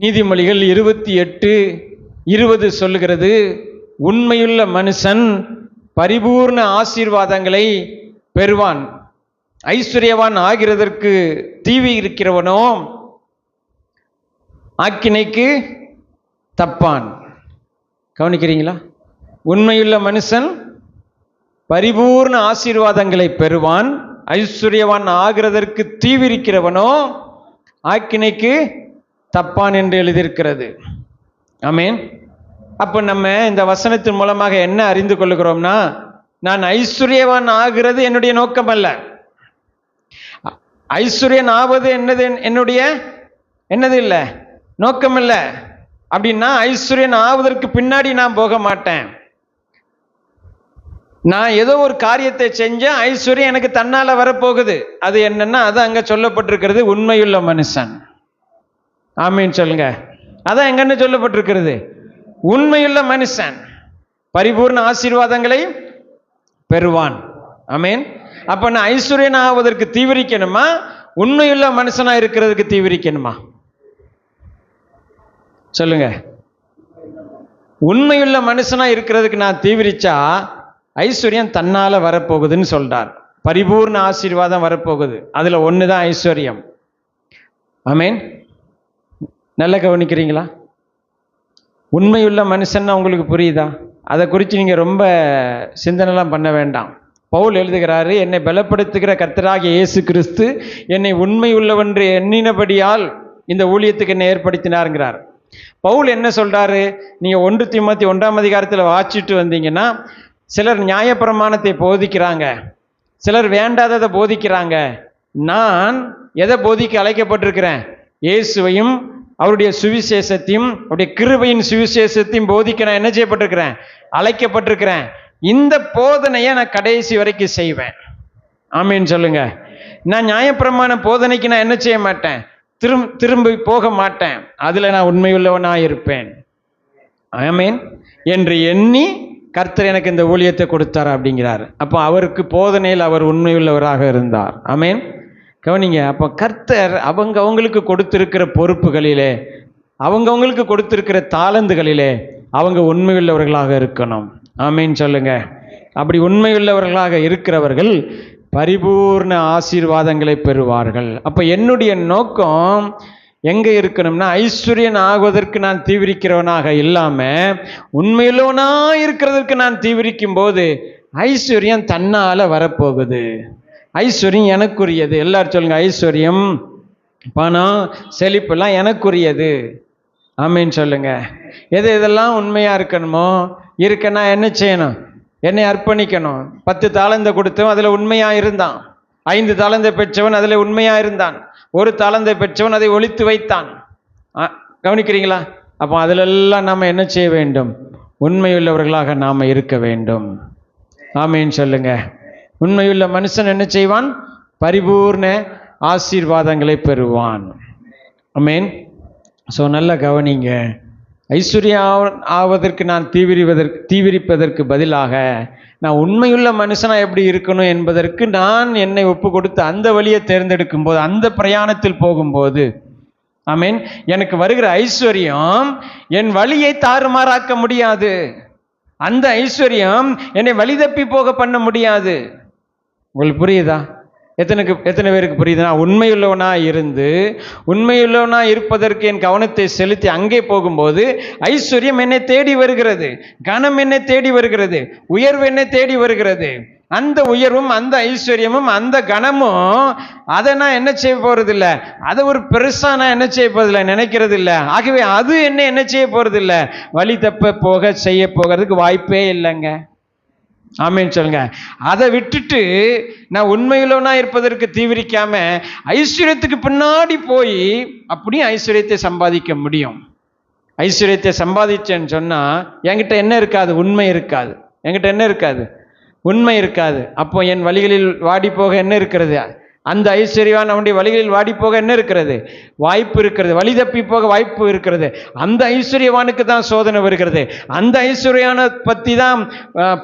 நீதிமொழிகள் இருபத்தி எட்டு இருபது சொல்லுகிறது உண்மையுள்ள மனுஷன் பரிபூர்ண ஆசீர்வாதங்களை பெறுவான். ஐஸ்வர்யவான் ஆகிறதற்கு தீவி இருக்கிறவனோ ஆக்கினைக்கு தப்பான். கவனிக்கிறீங்களா? உண்மையுள்ள மனுஷன் பரிபூர்ண ஆசீர்வாதங்களை பெறுவான். ஐஸ்வர்யவான் ஆகிறதற்கு தீவிரிக்கிறவனோ ஆக்கினைக்கு தப்பான் என்று எழுதியிருக்கிறது. ஆமீன். அப்போ நம்ம இந்த வசனத்தின் மூலமாக என்ன அறிந்து கொள்ளுகிறோம்னா நான் ஐஸ்வர்யவான் ஆகிறது என்னுடைய நோக்கம் அல்ல. ஐஸ்வர்யன் ஆவது என்னது என்னுடைய என்னது இல்லை நோக்கம் இல்லை. அப்படின்னா ஐஸ்வர்யன் ஆவதற்கு பின்னாடி நான் போக மாட்டேன். நான் ஏதோ ஒரு காரியத்தை செஞ்சேன் ஐஸ்வர்யம் எனக்கு தன்னால வரப்போகுது. அது என்னன்னா அது அங்கே சொல்லப்பட்டிருக்கிறது உண்மையுள்ள மனுஷன். ஆமீன் சொல்லுங்க. அதான் எங்கன்னு சொல்லப்பட்டிருக்கிறது. உண்மையுள்ள மனுஷன் பரிபூர்ண ஆசீர்வாதங்களை பெறுவான். ஆமீன். அப்போ நான் ஐஸ்வர்யன் ஆவதற்கு தீவிரிக்கணுமா? உண்மையுள்ள மனுஷனாக இருக்கிறதுக்கு தீவிரிக்கணுமா? சொல்லுங்க. உண்மையுள்ள மனுஷனாக இருக்கிறதுக்கு நான் தீவிரிச்சா ஐஸ்வர்யம் தன்னால் வரப்போகுதுன்னு சொல்கிறார் பரிபூர்ண ஆசீர்வாதம் வரப்போகுது. அதில் ஒன்று தான் ஐஸ்வர்யம். ஆமேன். நல்லா கவனிக்கிறீங்களா? உண்மையுள்ள மனுஷன்னா உங்களுக்கு புரியுதா? அதை குறித்து நீங்கள் ரொம்ப சிந்தனைலாம் பண்ண வேண்டாம். பவுல் எழுதுகிறாரு என்னை பலப்படுத்துகிற கர்த்தராகிய இயேசு கிறிஸ்து என்னை உண்மை உள்ளவென்று எண்ணினபடியால் இந்த ஊழியத்துக்கு என்னை ஏற்படுத்தினாருங்கிறார். பவுல் என்ன சொல்கிறாரு நீங்கள் ஒன்று திமுத்தி ஒன்றாம் அதிகாரத்தில் வாச்சிட்டு வந்தீங்கன்னா சிலர் நியாயப்பிரமாணத்தை போதிக்கிறாங்க சிலர் வேண்டாததை போதிக்கிறாங்க. நான் எதை போதிக்க அழைக்கப்பட்டிருக்கிறேன்? இயேசுவையும் அவருடைய சுவிசேஷத்தையும் அவருடைய கிருபையின் சுவிசேஷத்தையும் போதிக்க நான் என்ன செய்யப்பட்டிருக்கிறேன்? அழைக்கப்பட்டிருக்கிறேன். இந்த போதனையை நான் கடைசி வரைக்கும் செய்வேன். ஆமீன்னு சொல்லுங்க. நான் நியாயப்பிரமாண போதனைக்கு நான் என்ன செய்ய மாட்டேன்? திரும் திரும்பி போக மாட்டேன். அதில் நான் உண்மையுள்ளவனாக இருப்பேன். ஆமீன். என்று எண்ணி கர்த்தர் எனக்கு இந்த ஊழியத்தை கொடுத்தார் அப்படிங்கிறார். அப்போ அவருக்கு போதனையில் அவர் உண்மையுள்ளவராக இருந்தார். ஆமேன். கவனிங்க அப்போ கர்த்தர் அவங்க அவங்களுக்கு கொடுத்துருக்கிற பொறுப்புகளிலே அவங்கவுங்களுக்கு கொடுத்துருக்கிற தாளந்துகளிலே அவங்க உண்மையுள்ளவர்களாக இருக்கணும். ஆமேன்னு சொல்லுங்க. அப்படி உண்மையுள்ளவர்களாக இருக்கிறவர்கள் பரிபூர்ண ஆசீர்வாதங்களை பெறுவார்கள். அப்போ என்னுடைய நோக்கம் எங்கே இருக்கணும்னா ஐஸ்வர்யன் ஆகுவதற்கு நான் தீவிரிக்கிறவனாக இல்லாமல் உண்மையுள்ளவனாக இருக்கிறதுக்கு நான் தீவிரிக்கும் போது ஐஸ்வர்யம் தன்னால் வரப்போகுது. ஐஸ்வர்யம் எனக்குரியது. எல்லாரும் சொல்லுங்க ஐஸ்வர்யம். பணம் செழிப்பெல்லாம் எனக்குரியது. ஆமின்னு சொல்லுங்க. எது எதெல்லாம் உண்மையாக இருக்கணுமோ இருக்கன்னா என்ன செய்யணும்? என்னை அர்ப்பணிக்கணும். பத்து தாளந்தை கொடுத்தவன் அதில் உண்மையாக இருந்தான். ஐந்து தாளந்தை பெற்றவன் அதில் உண்மையாக இருந்தான். ஒரு தாளந்தை பெற்றவன் அதை ஒழித்து வைத்தான். ஆ, கவனிக்கிறீங்களா? அப்போ அதிலெல்லாம் நாம் என்ன செய்ய வேண்டும்? உண்மையுள்ளவர்களாக நாம் இருக்க வேண்டும். ஆமீன்னு சொல்லுங்கள் உண்மையுள்ள மனுஷன் என்ன செய்வான்? பரிபூர்ண ஆசீர்வாதங்களை பெறுவான். மீன் ஸோ நல்லா கவனிங்க. ஐஸ்வர்யா ஆவதற்கு நான் தீவிரிவதற்கு தீவிரிப்பதற்கு பதிலாக நான் உண்மையுள்ள மனுஷனாக எப்படி இருக்கணும் என்பதற்கு நான் என்னை ஒப்பு கொடுத்து அந்த வழியை தேர்ந்தெடுக்கும் போது அந்த பிரயாணத்தில் போகும்போது ஆமீன் எனக்கு வருகிற ஐஸ்வர்யம் என் வழியை தாறுமாறாக்க முடியாது. அந்த ஐஸ்வர்யம் என்னை வழி தப்பி போக பண்ண முடியாது. உங்களுக்கு புரியுதா? எத்தனைக்கு எத்தனை பேருக்கு புரியுதுன்னா உண்மையுள்ளவனா இருந்து உண்மையுள்ளவனா இருப்பதற்கு என் கவனத்தை செலுத்தி அங்கே போகும்போது ஐஸ்வர்யம் என்னை தேடி வருகிறது. கனம் என்னை தேடி வருகிறது. உயர்வு என்னை தேடி வருகிறது. அந்த உயர்வும் அந்த ஐஸ்வர்யமும் அந்த கனமும் அதை நான் என்ன செய்ய போறதில்ல. அதை ஒரு பெருசாக நான் என்ன செய்ய போறதில்ல நினைக்கிறது இல்லை ஆகவே அது என்ன என்ன செய்ய போறதில்ல. வழி தப்ப போக செய்ய போகிறதுக்கு வாய்ப்பே இல்லைங்க. ஆமேன்னு சொல்லுங்க. அதை விட்டுட்டு நான் உண்மையுள்ளவனா இருப்பதற்கு தீவிரிக்காம ஐஸ்வர்யத்துக்கு பின்னாடி போய் அப்படியும் ஐஸ்வர்யத்தை சம்பாதிக்க முடியும். ஐஸ்வர்யத்தை சம்பாதிச்சேன்னு சொன்னால் என்கிட்ட என்ன இருக்காது? உண்மை இருக்காது. என்கிட்ட என்ன இருக்காது? உண்மை இருக்காது. அப்போ என் வழிகளில் வாடி போக என்ன இருக்கிறது? அந்த ஐஸ்வர்யவான் அவனுடைய வழிகளில் வாடி போக என்ன இருக்கிறது? வாய்ப்பு இருக்கிறது. வழி தப்பி போக வாய்ப்பு இருக்கிறது. அந்த ஐஸ்வர்யவானுக்கு தான் சோதனை வருகிறது. அந்த ஐஸ்வர்யான பற்றி தான்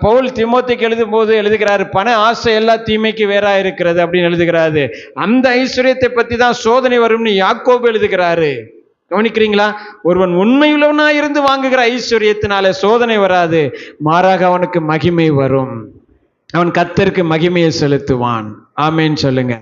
பவுல் திமோத்திக்கு எழுதும் போது எழுதுகிறாரு பண ஆசை எல்லா தீமைக்கு வேறா இருக்கிறது அப்படின்னு எழுதுகிறாரு. அந்த ஐஸ்வர்யத்தை பற்றி தான் சோதனை வரும்னு யாக்கோபு எழுதுகிறாரு. கவனிக்கிறீங்களா? ஒருவன் உண்மையுள்ளவனா இருந்து வாங்குகிற ஐஸ்வர்யத்தினால சோதனை வராது. மாறாக அவனுக்கு மகிமை வரும். அவன் கத்தருக்கு மகிமையை செலுத்துவான். ஆமேன்னு சொல்லுங்க.